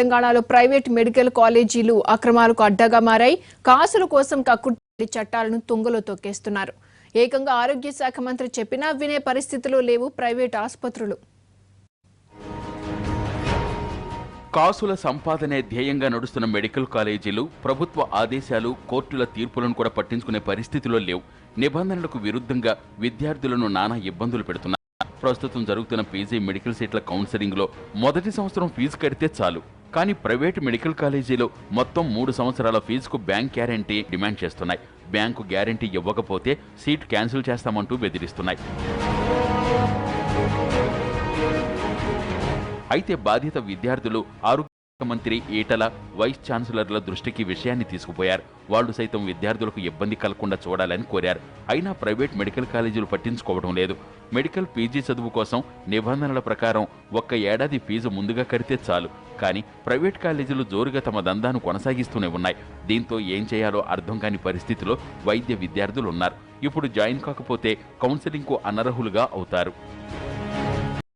తెలంగాణలో private medical కాలేజీలు అక్రమాలకు అడ్డగా మారాయి. కాసుల కోసం కక్కుర్తి చట్టాలను తుంగలో తొక్కేస్తున్నారు. ఏకంగా ఆరోగ్య శాఖ మంత్రి చెప్పినా వినే పరిస్థితిలో లేవు ప్రైవేట్ ఆసుపత్రులు. కాసుల సంపాదనే ధ్యేయంగా నడుస్తున్న మెడికల్ కాలేజీలు ప్రభుత్వ ఆదేశాలు కోర్టుల తీర్పులను కూడా పట్టించుకునే పరిస్థితిలో లేవు. నిబంధనలకు విరుద్ధంగా విద్యార్థులను నానా ఇబ్బందులు పెడుతున్నారు ప్రస్తుతం జరుగుతున్న పీజీ మెడికల్ సీట్ల కౌన్సిలింగ్లో మొదటి సంవత్సరం ఫీజు కడితే చాలు. కానీ ప్రైవేటు మెడికల్ కాలేజీలో మొత్తం మూడు సంవత్సరాల ఫీజుకు బ్యాంక్ గ్యారంటీ డిమాండ్ చేస్తున్నాయి. బ్యాంకు గ్యారంటీ ఇవ్వకపోతే సీట్ క్యాన్సిల్ చేస్తామంటూ బెదిరిస్తున్నాయి. అయితే బాధిత విద్యార్థులు ఆరు మంత్రి ఈటల వైస్ ఛాన్సలర్ల దృష్టికి విషయాన్ని తీసుకుపోయారు. వాళ్ళు సైతం విద్యార్థులకు ఇబ్బంది కలగకుండా చూడాలని కోరారు. అయినా ప్రైవేట్ మెడికల్ కాలేజీలు పట్టించుకోవడం లేదు. మెడికల్ పీజీ చదువు కోసం నిబంధనల ప్రకారం ఒక్క ఏడాది ఫీజు ముందుగా కడితే చాలు. కానీ ప్రైవేట్ కాలేజీలు జోరుగా తమ దందాను కొనసాగిస్తూనే ఉన్నాయి. దీంతో ఏం చేయాలో అర్థం కాని పరిస్థితిలో వైద్య విద్యార్థులు ఉన్నారు ఇప్పుడు జాయిన్ కాకపోతే కౌన్సిలింగ్కు అనర్హులుగా అవుతారు.